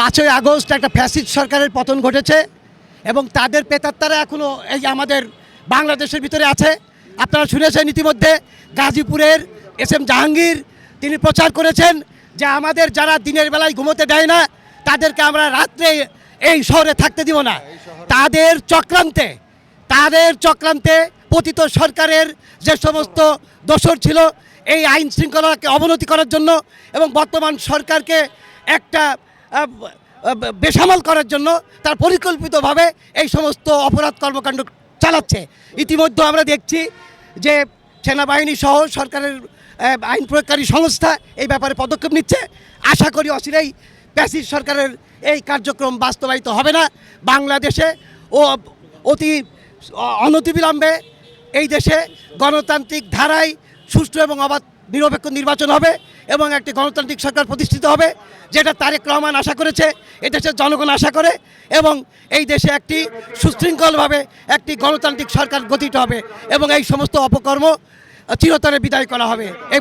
পাঁচই আগস্ট একটা ফ্যাসিস্ট সরকারের পতন ঘটেছে এবং তাদের পেতাত্তারা এখনও এই আমাদের বাংলাদেশের ভিতরে আছে। আপনারা শুনেছেন ইতিমধ্যে গাজীপুরের এস এম জাহাঙ্গীর তিনি প্রচার করেছেন যে আমাদের যারা দিনের বেলায় ঘুমোতে দেয় না তাদেরকে আমরা রাত্রে এই শহরে থাকতে দিব না। তাদের চক্রান্তে তাদের চক্রান্তে পতিত সরকারের যে সমস্ত দোষর ছিল এই আইন শৃঙ্খলাকে অবনতি করার জন্য এবং বর্তমান সরকারকে একটা বেসামাল করার জন্য তার পরিকল্পিতভাবে এই সমস্ত অপরাধ কর্মকাণ্ড চালাচ্ছে। ইতিমধ্যে আমরা দেখছি যে সেনাবাহিনী সহ সরকারের আইন প্রয়োগকারী সংস্থা এই ব্যাপারে পদক্ষেপ নিচ্ছে। আশা করি অচিরেই প্যাসিস সরকারের এই কার্যক্রম বাস্তবায়িত হবে না। বাংলাদেশে ও অতি অনতিবিলম্বে এই দেশে গণতান্ত্রিক ধারায় সুষ্ঠু এবং অবাধ নিরপেক্ষ নির্বাচন হবে এবং একটি গণতান্ত্রিক সরকার প্রতিষ্ঠিত হবে, যেটা তারেক রহমান আশা করেছে এদেশের জনগণ আশা করে এবং এই দেশে একটি সুশৃঙ্খলভাবে একটি গণতান্ত্রিক সরকার গঠিত হবে এবং এই সমস্ত অপকর্ম চিরতরে বিদায় করা হবে। এই